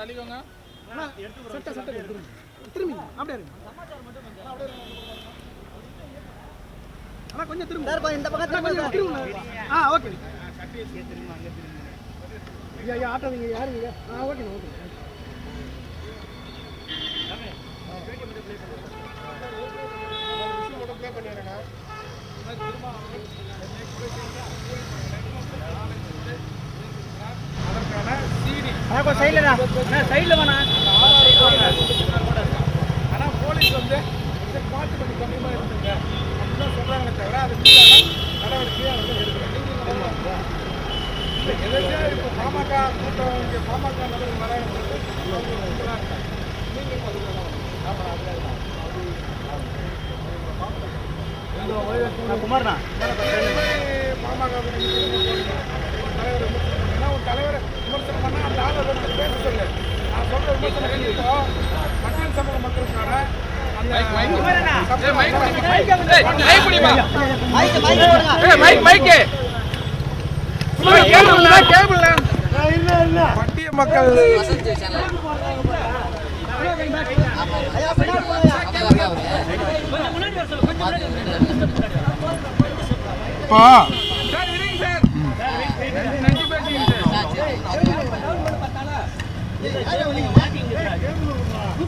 தள்ளிக்கோங்க. சட்டை சட்டை திரும்பி திரும்பி அப்படியே அண்ணா கொஞ்சம் திரும்ப. இந்த கொஞ்சம் திரும்ப. ஆ ஓகே. ஐயா ஆட்டாதீங்க யாருங்க? ஆ ஓகே. சிடி சைடுலடா சைடுல வேணா ஆனால் போலீஸ் வந்து பார்த்து கொஞ்சம் கம்மியாக இருக்குங்க அப்படிதான் சொல்கிறாங்களே தவிர அது மீதான நடவடிக்கையை அவங்க எடுக்கல நீங்கள் எதாச்சும் இப்போ பாமக கூட்டம் இங்கே பாமக நபர்கள் வராங்க நீங்கள் அதுக்கு ஆமாம் அதுதான் குமார்ண்ணா. பாமக தலைவர் தலைவரை விமர்சனம் பண்ணா அந்த ஆளை வந்து பேச சொல்லு நான் சொல்ற விமர்சனம் இப்போ மக்கள் சமூக மக்களுக்கான அந்த பட்டிய மக்கள் இப்போ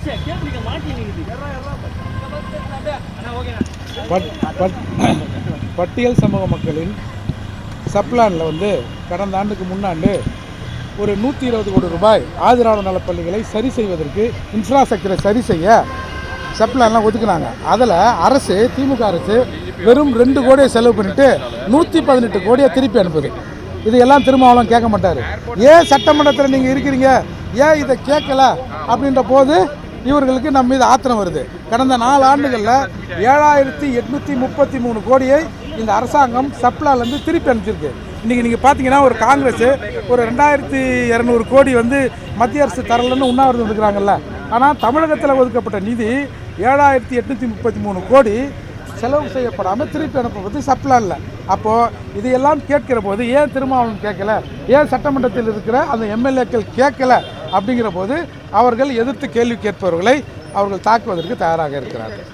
சார் இருங்க பட்டியல் சமூக மக்களின் சப்ளானில் வந்து கடந்த ஆண்டுக்கு முன்னாண்டு ஒரு நூற்றி இருபது கோடி ரூபாய் ஆதிராள நலப்பள்ளிகளை சரி செய்வதற்கு இன்ஃப்ராஸ்ட்ரக்சரை சரி செய்ய சப்ளான்லாம் ஒதுக்குனாங்க. அதில் அரசு திமுக அரசு வெறும் ரெண்டு கோடியை செலவு பண்ணிட்டு நூற்றி பதினெட்டு கோடியை திருப்பி அனுப்புது. இதையெல்லாம் திருமாவளம் கேட்க மாட்டார். ஏன் சட்டமன்றத்தில் நீங்கள் இருக்கிறீங்க? ஏன் இதை கேட்கல? அப்படின்ற போது இவர்களுக்கு நம்ம மீது ஆத்திரம் வருது. கடந்த நாலு ஆண்டுகளில் ஏழாயிரத்தி எட்நூற்றி முப்பத்தி மூணு கோடியை இந்த அரசாங்கம் சப்ளாலேருந்து திருப்பி அனுப்பிச்சிருக்கு. இன்றைக்கி நீங்கள் பார்த்தீங்கன்னா ஒரு காங்கிரஸ் ஒரு ரெண்டாயிரத்தி இரநூறு கோடி வந்து மத்திய அரசு தரலன்னு உண்ணாவிரதம் இருக்கிறாங்கல்ல ஆனால் தமிழகத்தில் ஒதுக்கப்பட்ட நிதி ஏழாயிரத்தி எட்நூற்றி முப்பத்தி மூணு கோடி செலவு செய்யப்படாமல் திருப்பி அனுப்புவது சப்ளான்ல அப்போது இதையெல்லாம் கேட்கிற போது ஏன் திருமாவளவன் கேட்கல? ஏன் சட்டமன்றத்தில் இருக்கிற அந்த எம்எல்ஏக்கள் கேட்கல? அப்படிங்கிற போது அவர்கள் எதிர்த்து கேள்வி கேட்பவர்களை அவர்கள் தாக்குவதற்கு தயாராக இருக்கிறார்கள்.